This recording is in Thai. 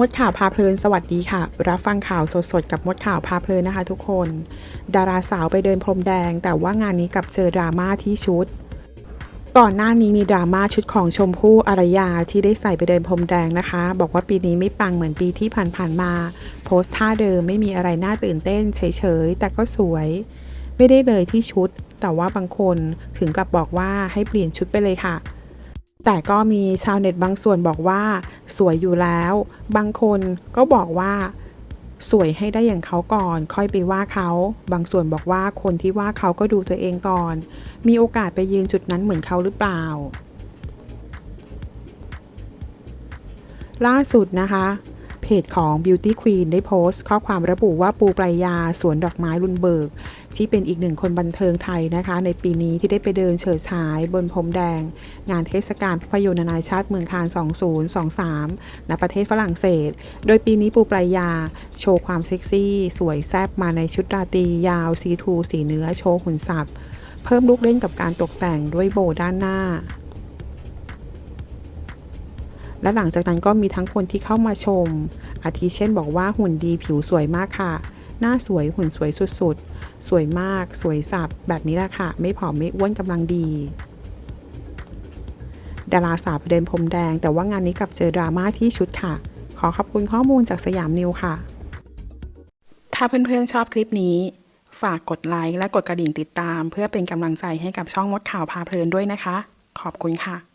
มดข่าวพาเพลินสวัสดีค่ะ รับฟังข่าวสดๆ กับมดข่าวพาเพลินนะคะทุกคน ดาราสาวไปเดินพรมแดง แต่ว่างานนี้กลับเจอดราม่าที่ชุด ก่อนหน้านี้มีดราม่าชุดของชมพู่อารยาที่ได้ใส่ไปเดินพรมแดงนะคะ บอกว่าปีนี้ไม่ปังเหมือนปีที่ผ่านๆมา โพสท่าเดิมไม่มีอะไรน่าตื่นเต้นเฉยๆ แต่ก็สวย ไม่ได้เลยที่ชุด แต่ว่าบางคนถึงกับบอกว่าให้เปลี่ยนชุดไปเลยค่ะ แต่ก็มีชาวเน็ตบางส่วนบอกว่า สวยอยู่แล้ว บางคนก็บอกว่า สวยให้ได้อย่างเขาก่อน ค่อยไปว่าเขา บางส่วนบอกว่าคนที่ว่าเขาก็ดูตัวเองก่อน มีโอกาสไปยืนจุดนั้นเหมือนเขาหรือเปล่า ล่าสุดนะคะ เพจของ Beauty Queen ได้โพสต์ ข้อความระบุว่าปูปรายาสวนดอกไม้ลุนเบิก ที่เป็นอีกหนึ่งคนบันเทิงไทยนะคะ ในปีนี้ที่ได้ไปเดินเฉิดฉาย บนพรมแดง งานเทศกาลภาพยนตร์นานาชาติเมืองคาน 2023 ณ ประเทศฝรั่งเศส โดยปีนี้ปูปรายา โชว์ความเซ็กซี่ สวยแซ่บมาในชุดราตรียาวสีทูสีเนื้อโชว์หุ่นสับ เพิ่มลูกเล่นกับการตกแต่งด้วยโบว์ด้านหน้า และหลังจากนั้นก็มีทั้งคนที่เข้ามาชม อาทิเช่นบอกว่าหุ่นดีผิวสวยมากค่ะ หน้าสวยหุ่นสวยสุดๆ สวยมาก สวยสับ แบบนี้แหละค่ะ ไม่ผอมไม่อ้วนกำลังดีดาราสาวประเด็นพรมแดง แต่ว่างานนี้กลับเจอดราม่าที่ชุดค่ะ ขอขอบคุณข้อมูลจากสยามนิวค่ะ ถ้าเพื่อนๆชอบคลิปนี้ ฝากกดไลค์และกดกระดิ่งติดตาม เพื่อเป็นกำลังใจให้กับช่องมดข่าวพาเพลินด้วยนะคะ ขอบคุณค่ะ